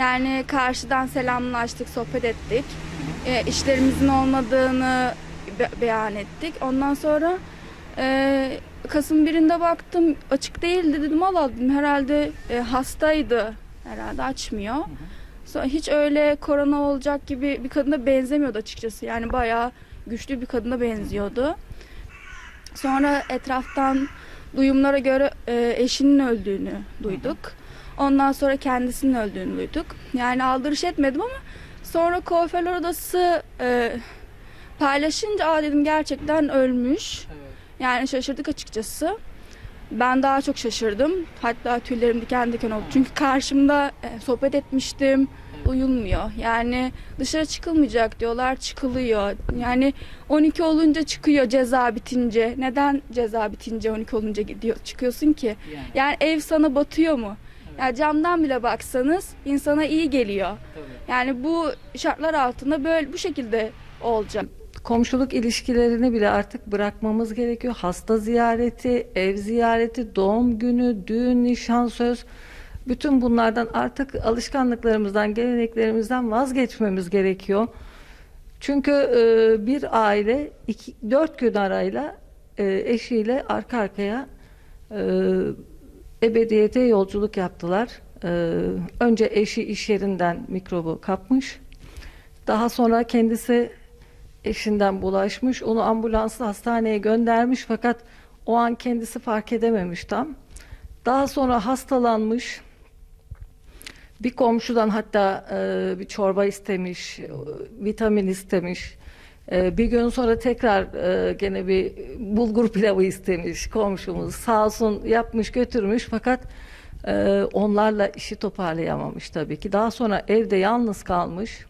Yani karşıdan selamlaştık, sohbet ettik. E, işlerimizin olmadığını be- beyan ettik. Ondan sonra e, Kasım birinde baktım açık değildi dedim Allah dedim herhalde e, hastaydı. Herhalde açmıyor. Sonra hiç öyle korona olacak gibi bir kadına benzemiyordu açıkçası. Yani bayağı güçlü bir kadına benziyordu. Sonra etraftan duyumlara göre e, eşinin öldüğünü duyduk. Ondan sonra kendisinin öldüğünü duyduk. Yani aldırış etmedim ama sonra kuaförler odası e, paylaşınca Aa dedim gerçekten ölmüş. Yani şaşırdık açıkçası. Ben daha çok şaşırdım. Hatta tüylerim diken diken oldu. Çünkü karşımda e, sohbet etmiştim. Uyulmuyor. Yani dışarı çıkılmayacak diyorlar. Çıkılıyor. Yani 12 olunca çıkıyor ceza bitince. Neden ceza bitince 12 olunca gidiyor çıkıyorsun ki? Yani ev sana batıyor mu? Ya camdan bile baksanız insana iyi geliyor. tabii. Yani bu şartlar altında böyle bu şekilde olacak. Komşuluk ilişkilerini bile artık bırakmamız gerekiyor. Hasta ziyareti, ev ziyareti, doğum günü, düğün, nişan, söz. Bütün bunlardan artık alışkanlıklarımızdan, geleneklerimizden vazgeçmemiz gerekiyor. Çünkü e, bir aile iki, dört gün arayla e, eşiyle arka arkaya e, ebediyete yolculuk yaptılar. E, önce eşi iş yerinden mikrobu kapmış. Daha sonra kendisi eşinden bulaşmış. Onu ambulansla hastaneye göndermiş fakat o an kendisi fark edememiş tam. Daha sonra hastalanmış. Bir komşudan hatta e, bir çorba istemiş, e, vitamin istemiş. E, bir gün sonra tekrar e, gene bir bulgur pilavı istemiş komşumuz. Sağ olsun yapmış götürmüş fakat e, onlarla işi toparlayamamış tabii ki. Daha sonra evde yalnız kalmış.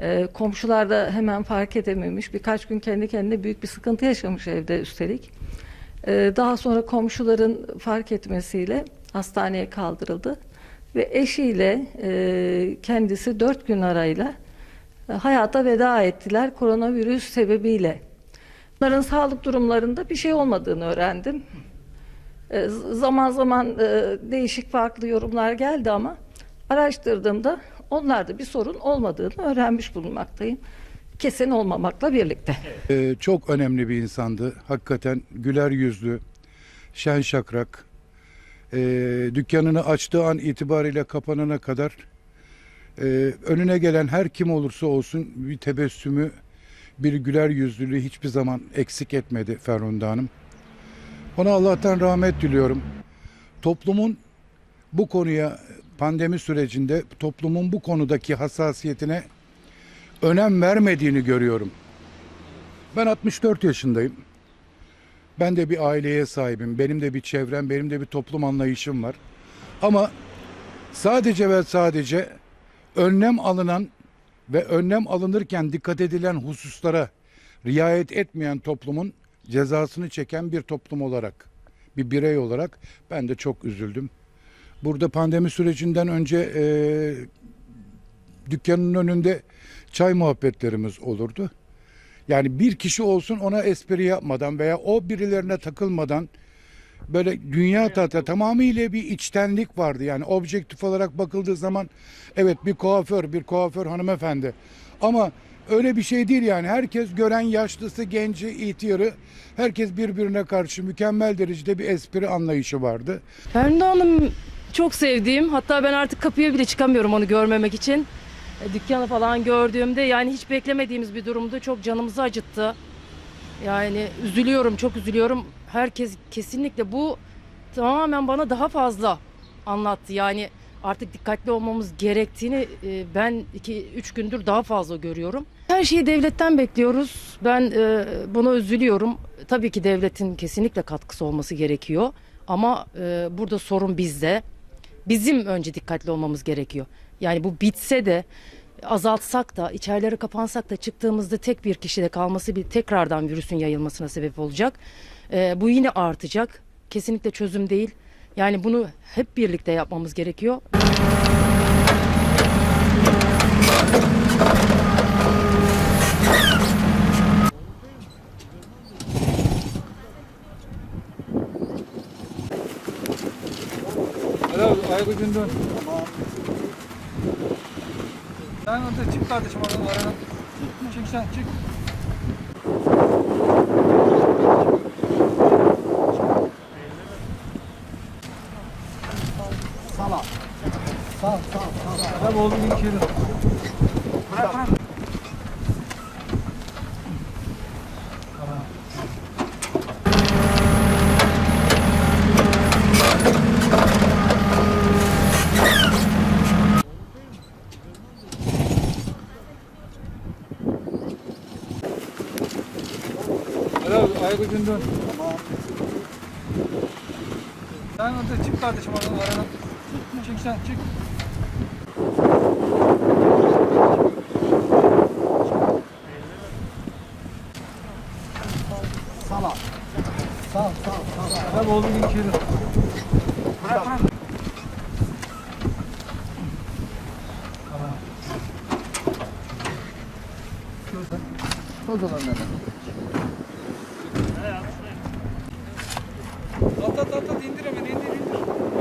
Ee, komşular da hemen fark edememiş. Birkaç gün kendi kendine büyük bir sıkıntı yaşamış evde üstelik. Ee, daha sonra komşuların fark etmesiyle hastaneye kaldırıldı. Ve eşiyle e, kendisi dört gün arayla e, hayata veda ettiler koronavirüs sebebiyle. Bunların sağlık durumlarında bir şey olmadığını öğrendim. E, zaman zaman e, değişik farklı yorumlar geldi ama araştırdığımda onlarda bir sorun olmadığını öğrenmiş bulunmaktayım. Kesin olmamakla birlikte. Ee, çok önemli bir insandı. Hakikaten güler yüzlü, şen şakrak. Ee, dükkanını açtığı an itibariyle kapanana kadar e, önüne gelen her kim olursa olsun bir tebessümü, bir güler yüzlülüğü hiçbir zaman eksik etmedi Ferhunda Hanım. Ona Allah'tan rahmet diliyorum. Toplumun bu konuya pandemi sürecinde toplumun bu konudaki hassasiyetine önem vermediğini görüyorum. Ben 64 yaşındayım. Ben de bir aileye sahibim. Benim de bir çevrem, benim de bir toplum anlayışım var. Ama sadece ve sadece önlem alınan ve önlem alınırken dikkat edilen hususlara riayet etmeyen toplumun cezasını çeken bir toplum olarak, bir birey olarak ben de çok üzüldüm. Burada pandemi sürecinden önce eee dükkanın önünde çay muhabbetlerimiz olurdu. Yani bir kişi olsun ona espri yapmadan veya o birilerine takılmadan böyle dünya tatlı tamamıyla bir içtenlik vardı. Yani objektif olarak bakıldığı zaman evet bir kuaför, bir kuaför hanımefendi. Ama öyle bir şey değil yani. Herkes gören yaşlısı, genci, ihtiyarı herkes birbirine karşı mükemmel derecede bir espri anlayışı vardı. Ferhunda Hanım çok sevdiğim hatta ben artık kapıya bile çıkamıyorum onu görmemek için. E, Dükkanı falan gördüğümde yani hiç beklemediğimiz bir durumdu. Çok canımızı acıttı. Yani üzülüyorum çok üzülüyorum. Herkes kesinlikle bu tamamen bana daha fazla anlattı. Yani artık dikkatli olmamız gerektiğini e, ben 2-3 gündür daha fazla görüyorum. Her şeyi devletten bekliyoruz. Ben e, buna üzülüyorum. Tabii ki devletin kesinlikle katkısı olması gerekiyor. Ama e, burada sorun bizde. Bizim önce dikkatli olmamız gerekiyor. Yani bu bitse de azaltsak da içerileri kapansak da çıktığımızda tek bir kişide kalması bir tekrardan virüsün yayılmasına sebep olacak. E, bu yine artacak. Kesinlikle çözüm değil. Yani bunu hep birlikte yapmamız gerekiyor. Helal Aygül Gündün. Sen orada çık kardeşim oradan aradan. Çık sen çık. Sala. Sal sal sal. Tabii oğlum bir içeri. Bırak bırak. Helal ayak ucunu dön. Sen orada çık kardeşim oradan aradan. Çık sen çık. Sala. Sal sal sal. Tabii oğlum içeri. Bırak bırak. Tamam. O zaman neden? At at at at indir hemen indir indir.